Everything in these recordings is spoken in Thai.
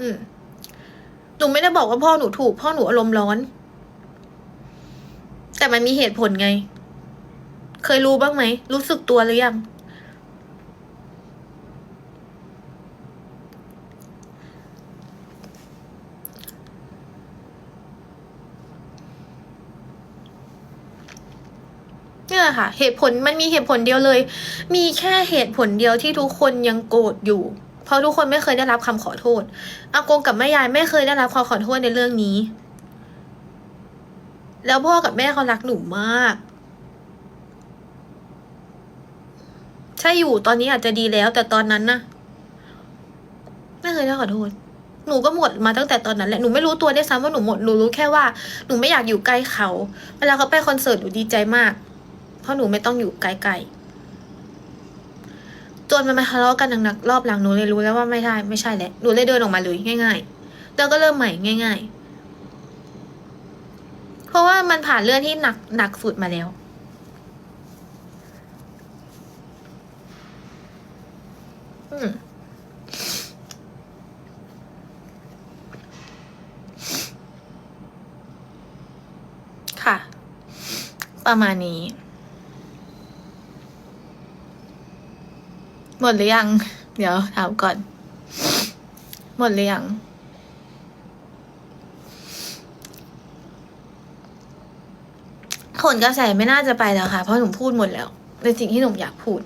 อืมหนูไม่ได้บอกว่าพ่อหนูถูก พ่อหนูอารมณ์ร้อน แต่มันมีเหตุผลไง เคยรู้บ้างไหม รู้สึกตัวหรือยัง เนี่ยค่ะ เหตุผลมันมีเหตุผลเดียวเลย มีแค่เหตุผลเดียวที่ทุกคนยังโกรธอยู่ เพราะทุกคนไม่เคยได้รับคำขอโทษอากงกับแม่ยายไม่เคยได้รับความขอโทษในเรื่องนี้ แล้วพ่อกับแม่เขารักหนูมากใช่อยู่ตอนนี้อาจจะดีแล้ว แต่ตอนนั้นนะไม่เคยได้ขอโทษหนูก็หมดมาตั้งแต่ตอนนั้นแหละหนูไม่รู้ตัวได้วยซ้ำว่าหนูหมดหนูรู้แค่ว่าหนูไม่อยากอยู่ใกล้เขา เวลาเขาไปคอนเสิร์ตหนูดีใจมาก เพราะหนูไม่ต้องอยู่ไกลๆ จนมันมาทะเลาะกันหนักๆรอบหลังหนูเลยรู้แล้วว่าไม่ได้ไม่ใช่แหละหนูเลยเดินออกมาเลยง่ายๆแล้วก็เริ่มใหม่ง่าย ๆ เพราะว่ามันผ่านเรื่องที่หนักหนักสุดมาแล้ว อืมค่ะ ประมาณนี้ หมดหรือยัง เดี๋ยวถามก่อน หมดหรือยังผลกระแสไม่น่าจะไปแล้วค่ะ เพราะหนูพูดหมดแล้ว ในสิ่งที่หนูอยากพูด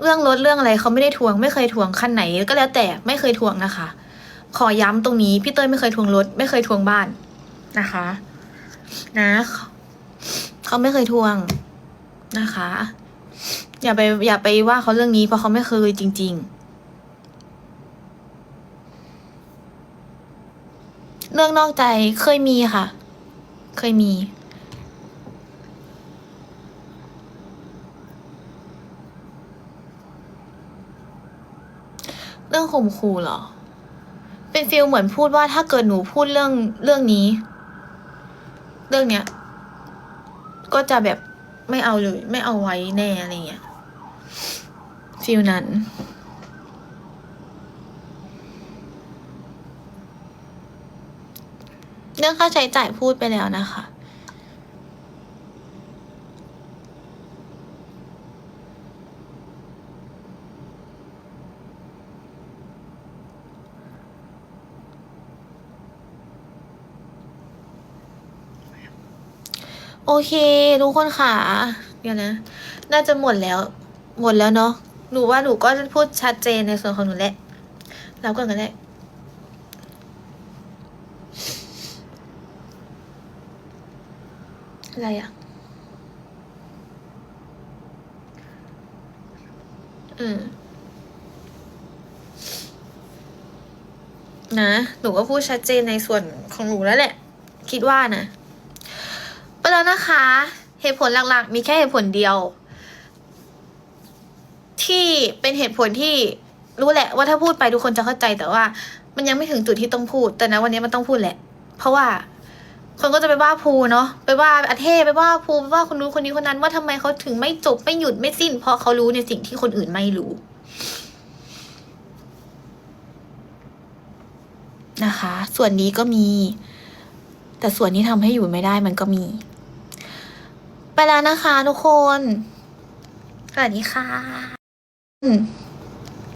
เรื่องรถเรื่องอะไรเขาไม่ได้ทวง ไม่เคยทวงคันไหน ก็แล้วแต่ไม่เคยทวงนะคะ ขอย้ำตรงนี้พี่เต้ยไม่เคยทวงรถ ไม่เคยทวงบ้านนะคะ นะเขาไม่เคยทวงนะคะ อย่าไปอย่าไปว่าเขาเรื่องนี้เพราะเขาไม่เคยจริง ๆ เรื่องนอกใจเคยมีค่ะ เคยมีเรื่องข่มขู่เหรอ เป็นฟิลเหมือนพูดว่าถ้าเกิดหนูพูดเรื่องเรื่องนี้ เรื่องเนี้ย ก็จะแบบไม่เอาเลย ไม่เอาไว้แน่อะไรเงี้ย ฟิลนั้น เรื่องค่าใช้จ่ายพูดไปแล้วนะคะ โอเค ทุกคนค่ะ เดี๋ยวนะ น่าจะหมดแล้ว หมดแล้วเนาะ หนูว่าหนูก็จะพูดชัดเจนในส่วนของหนูแหละรับก่อนก็ได้อะไรอะ อืม นะ หนูก็พูดชัดเจนในส่วนของหนูแล้วแหละ คิดว่านะ ไปแล้วนะคะ เหตุผลหลักๆ มีแค่เหตุผลเดียว ที่เป็นเหตุผลที่รู้แหละ ว่าถ้าพูดไปทุกคนจะเข้าใจแต่ว่า มันยังไม่ถึงจุดที่ต้องพูด แต่นะวันนี้มันต้องพูดแหละ เพราะว่า คนก็จะไปว่าภูเนาะไปว่าอาเทไปว่าภูไปว่าคนนู้นคนนี้คนนั้นว่าทำไมเขาถึงไม่จบไม่หยุดไม่สิ้น เพราะเขารู้ในสิ่งที่คนอื่นไม่รู้ นะคะ ส่วนนี้ก็มี แต่ส่วนที่ทำให้อยู่ไม่ได้มันก็มี ไปแล้วนะคะทุกคนสวัสดีค่ะ อืม